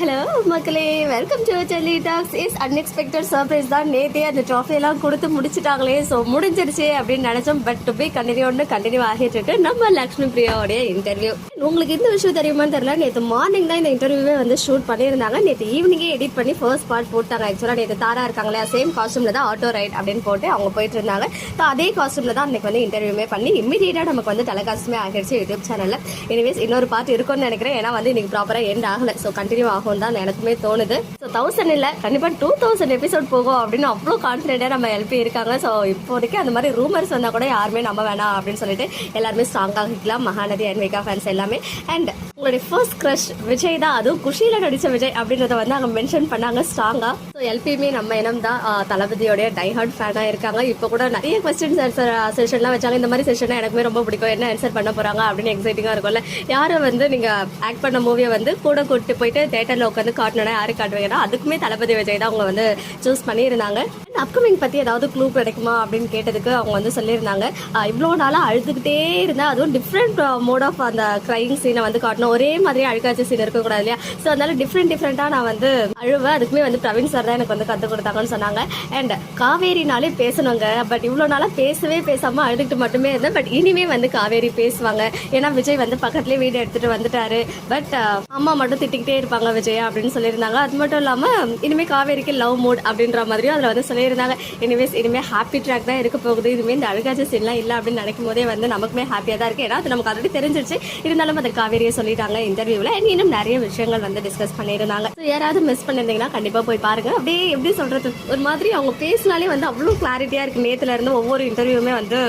Hello மக்களே. Welcome to Chelli talks is unexpected surprise தான். நேத்தே அந்த ட்ராஃபியெல்லாம் கொடுத்து முடிச்சிட்டாங்களே. ஸோ முடிஞ்சிருச்சு அப்படின்னு நினச்சோம். But to be continue continue ஆகிட்டு இருக்கு. நம்ம லக்ஷ்மி பிரியாவுடைய இன்டர்வியூ உங்களுக்கு இந்த விஷயம் தெரியுமான்னு தெரியல. நேற்று மார்னிங் தான் இந்த இன்டர்வியூவே வந்து ஷூட் பண்ணியிருந்தாங்க. நேற்று ஈவினிங்கே எடிட் பண்ணி ஃபர்ஸ்ட் பார்ட் போட்டாங்க. ஆக்சுவலாக நேற்று தாரா இருக்காங்களே சேம் காஸ்டியூமில் தான் ஆட்டோ ரைட் அப்படின்னு போட்டு அவங்க போயிட்டு இருந்தாங்க. ஸோ அதே காஸ்டியூமில் தான் அன்னைக்கு வந்து இன்டர்வியூமே பண்ணி இமீடியட்டாக நமக்கு வந்து டெலகாஸ்டுமே ஆகிடுச்சு யூடியூப் சேனலில் எனிவேஸ் இன்னொரு பார்ட் இருக்கும்னு நினைக்கிறேன். ஏன்னா வந்து இன்றைக்கி ப்ராப்பராக எண்ட் ஆகலை. ஸோ கண்டினியூ ஆகும் தான் எனக்குமே தோணுது. ஸோ தௌசண்ட் இல்லை. கண்டிப்பாக டூ தௌசண்ட் எபிசோட் போகும் அப்படின்னு அவ்வளோ கான்ஃபிடென்ட்டாக நம்ம எல்பி இருக்காங்க. ஸோ இப்போதைக்கு அந்த மாதிரி ரூமர்ஸ் வந்தால் கூட யாருமே நம்ம வேணாம் அப்படின்னு சொல்லிட்டு எல்லாருமே ஸ்ட்ராங்காக இருக்கலாம். மகாநதி அன்விகா ஃபேன்ஸ் எல்லாமே அண்ட் உங்களுடைய ஃபர்ஸ்ட் க்ரஷ் விஜய் தான். அதுவும் குஷியில் நடித்த விஜய் அப்படின்றத வந்து அங்கே மென்ஷன் பண்ணாங்க ஸ்ட்ராங்காக ஸோ எல்பியுமே நம்ம இனம் தான். ஆஹ், தளபதியோடைய டைஹார்ட் ஃபேனாக இருக்காங்க. இப்போ கூட நிறைய கொஸ்டின்ஸ் ஆன்சர் செஷன்லாம் வச்சாங்க. இந்த மாதிரி செஷன் எனக்குமே ரொம்ப பிடிக்கும். என்ன ஆன்சர் பண்ண போகிறாங்க அப்படின்னு எக்ஸைட்டிங்காக இருக்கும்ல. யாரை வந்து நீங்கள் ஆக்ட் பண்ண மூவியை வந்து கூட கூட்டு போயிட்டு தேட்டரில் உட்காந்து காட்டணும்னா யாரு காட்டுவீங்கன்னா அதுக்குமே தளபதி விஜய் தான் அவங்க வந்து சூஸ் பண்ணியிருந்தாங்க. அப்கமிங் பற்றி ஏதாவது க்ளூ கிடைக்குமா அப்படின்னு கேட்டதுக்கு அவங்க வந்து சொல்லியிருந்தாங்க. இவ்வளோ நாளாக அழுதுகிட்டே இருந்தால் அதுவும் டிஃப்ரெண்ட் மோட் ஆஃப் அந்த க்ரைங் சீனை வந்து காட்டணும். ஒரே மாதிரி அழுக்காச்சி சீன் இருக்கக்கூடாது இல்லையா? ஸோ அதனால டிஃப்ரெண்ட் டிஃப்ரெண்ட்டாக நான் வந்து அழுவேன் அதுக்குமே வந்து பிரவீன் சார் தான் எனக்கு வந்து கற்றுக் கொடுத்தாங்கன்னு சொன்னாங்க. அண்ட் காவேரினாலே பேசணுங்க. பட் இவ்வளோ நாளாக பேசவே பேசாமல் அழுதுகிட்டு மட்டுமே இருந்தேன். பட் இனிமே வந்து காவேரி பேசுவாங்க. ஏன்னா விஜய் வந்து பக்கத்துலேயே வீடு எடுத்துகிட்டு வந்துட்டாரு. பட் அம்மா மட்டும் திட்டிக்கிட்டே இருப்பாங்க விஜய் அப்படின்னு சொல்லியிருந்தாங்க. அது மட்டும் இல்லாமல் இனிமே காவேரிக்கு லவ் மூட் அப்படின்ற மாதிரியும் அதில் வந்து சொல்லி இருந்தாங்க எனிவேஸ் இனிமேல் ஹாப்பி ட்ராக் தான் இருக்க போகுது. இதுவுமே இந்த அழுகாச்சி சீன்லாம் இல்லை அப்படின்னு நினைக்கும் போதே வந்து நமக்குமே ஹாப்பியாக தான் இருக்கு. ஏன்னா அது நமக்கு ஆல்ரெடி தெரிஞ்சிருச்சு. இருந்தாலும் அதை காவேரியை சொல்லிட்டாங்க இன்டர்வியூவில் இன்னும் நிறைய விஷயங்கள் வந்து டிஸ்கஸ் பண்ணியிருந்தாங்க. ஸோ யாராவது மிஸ் பண்ணியிருந்தீங்கன்னா கண்டிப்பாக போய் பாருங்க. அப்படியே எப்படி சொல்றது? ஒரு மாதிரி அவங்க பேசினாலே வந்து அவ்வளோ கிளாரிட்டியாக இருக்கு. நேத்துல இருந்து ஒவ்வொரு இன்டர்வியூமே வந்து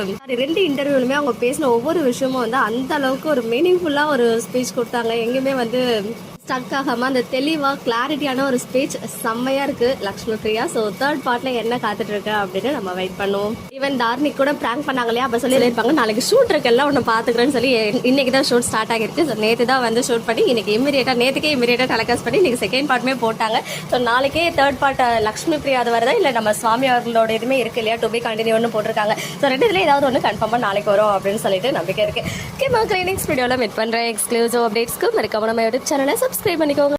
ரெண்டு இன்டர்வியூலுமே அவங்க பேசின ஒவ்வொரு விஷயமும் வந்து அந்த அளவுக்கு ஒரு மீனிங்ஃபுல்லாக ஒரு ஸ்பீச் கொடுத்தாங்க. எங்கேயுமே வந்து ஸ்டக் ஆகாம அந்த தெளிவா கிளாரிட்டியான ஒரு ஸ்பீச் செம்மையா இருக்கு லக்ஷ்மி பிரியா ஸோ தேர்ட் பார்ட்ல என்ன காத்துட்டு இருக்க அப்படின்னு நம்ம வெயிட் பண்ணுவோம். ஈவன் தார்னிக் கூட பிராங்க் பண்ணாங்க இல்லையா? அப்ப சொல்லி இருப்பாங்க நாளைக்கு ஷூட் இருக்கு எல்லாம் ஒன்று பாத்துக்கிறேன்னு சொல்லி இன்னைக்கு தான் ஷூட் ஸ்டார்ட் ஆகிருக்கு ஸோ நேற்று தான் வந்து ஷூட் பண்ணி இன்னைக்கு இமீடியட்டா நேற்றுக்கே இமீடியட்டா டெலகாஸ்ட் பண்ணி இன்னைக்கு செகண்ட் பார்ட்டுமே போட்டாங்க. ஸோ நாளைக்கே தேர்ட் பார்ட் லக்ஷ்மி பிரியா அது வரதா? இல்லை நம்ம சுவாமி அவர்களோட இதுமே இருக்கு இல்லையா? டு பி கண்டினியூன்னு போட்டிருக்காங்க. ஸோ ரெண்டு இதுல ஏதாவது ஒன்று கன்ஃபார்மாக நாளைக்கு வரும் அப்படின்னு சொல்லிட்டு நம்பிக்கை இருக்கு. ஓகே மக்கள் நெக்ஸ்ட் வீடியோவில் மீட் பண்ணுறேன் எக்ஸ்க்ளூசிவ் அப்டேட்ஸ்க்கு மறக்காம நம்ம யூடியூப் சேனலை சப்ஸ்கிரைப் பண்ணிக்கோங்க